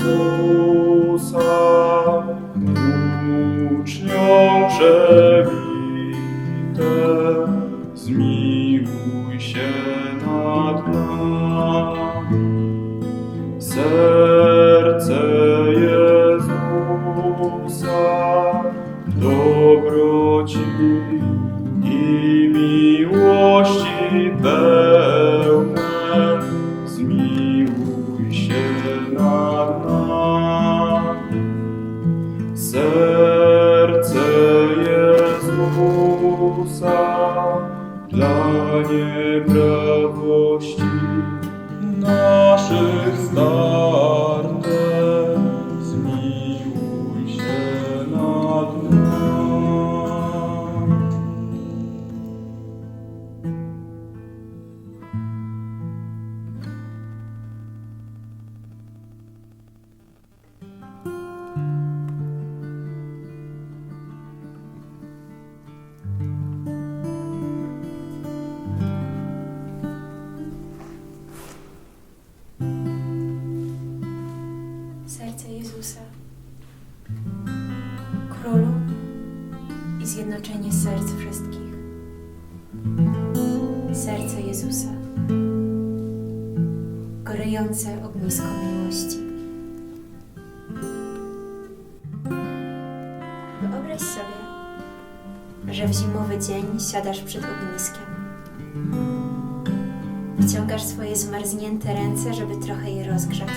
Jezusa, ognisko miłości. Wyobraź sobie, że w zimowy dzień siadasz przed ogniskiem. Wyciągasz swoje zmarznięte ręce, żeby trochę je rozgrzać.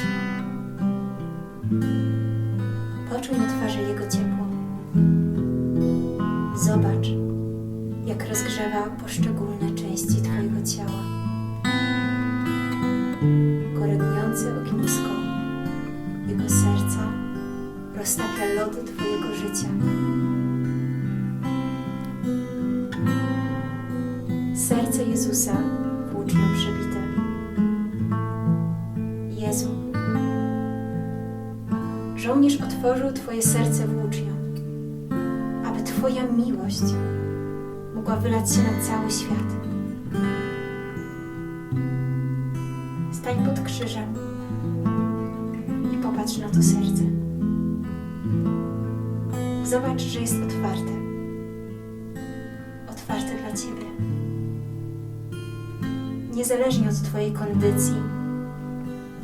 Poczuj na twarzy jego ciepło. Zobacz, jak rozgrzewa poszczególne części Twojego ciała. Jego serca roztapia lody Twojego życia. Serce Jezusa włócznią przebite. Jezu, Żołnierz otworzył Twoje serce włócznią, aby Twoja miłość mogła wylać się na cały świat. Stań pod krzyżem popatrz na to serce. Zobacz, że jest otwarte. Otwarte dla Ciebie. Niezależnie od Twojej kondycji,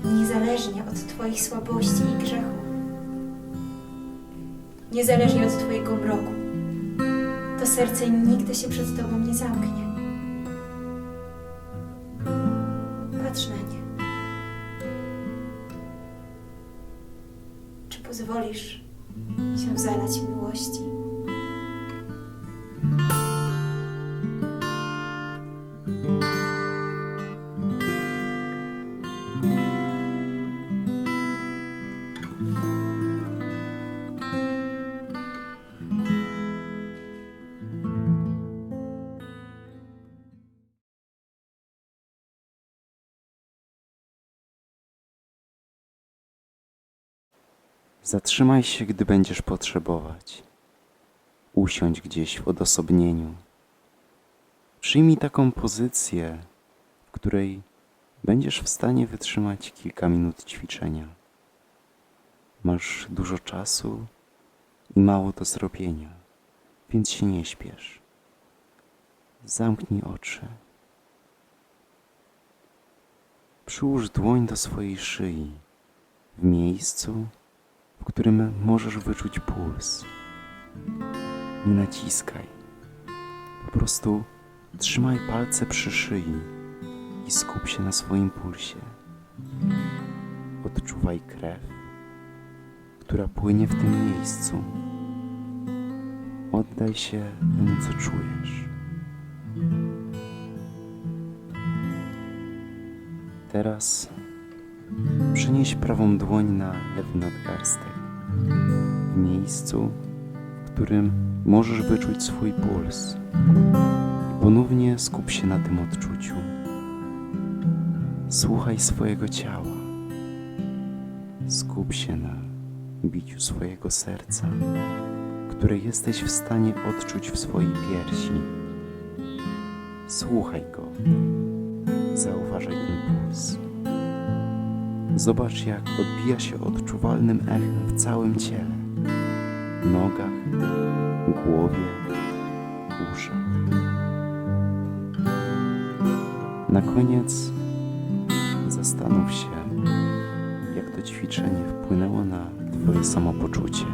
niezależnie od Twoich słabości i grzechów niezależnie od Twojego mroku. To serce nigdy się przed Tobą nie zamknie. Pozwolisz się zalać miłości? Zatrzymaj się, gdy będziesz potrzebować. Usiądź gdzieś w odosobnieniu. Przyjmij taką pozycję, w której będziesz w stanie wytrzymać kilka minut ćwiczenia. Masz dużo czasu i mało do zrobienia, więc się nie śpiesz. Zamknij oczy. Przyłóż dłoń do swojej szyi, w miejscu, którym możesz wyczuć puls. Nie naciskaj. Po prostu trzymaj palce przy szyi i skup się na swoim pulsie. Odczuwaj krew, która płynie w tym miejscu. Oddaj się temu, co czujesz. Teraz Przenieś prawą dłoń na lewy nadgarstek, miejscu, w którym możesz wyczuć swój puls. I ponownie skup się na tym odczuciu. Słuchaj swojego ciała. Skup się na biciu swojego serca, które jesteś w stanie odczuć w swojej piersi. Słuchaj go. Zauważaj ten puls. Zobacz, jak odbija się odczuwalnym echem w całym ciele nogach, głowie, uszach. Na koniec zastanów się, jak to ćwiczenie wpłynęło na Twoje samopoczucie.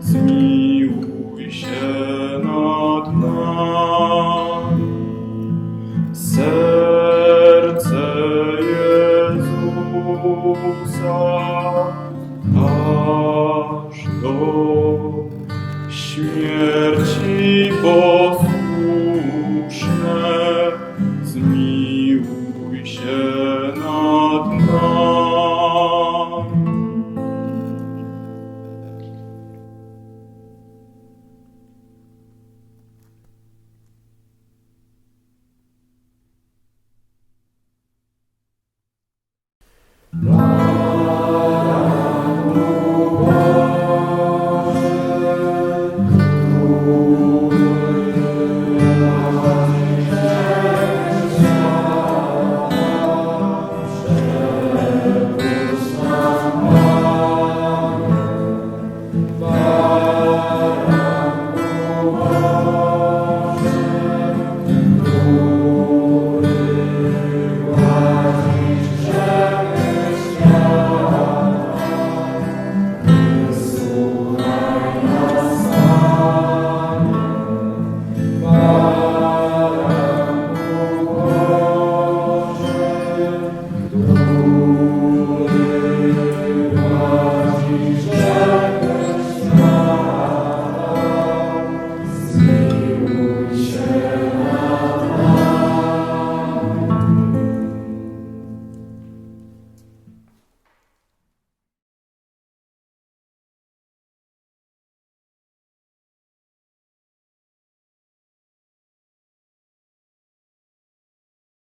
zmiłuj się nad nami.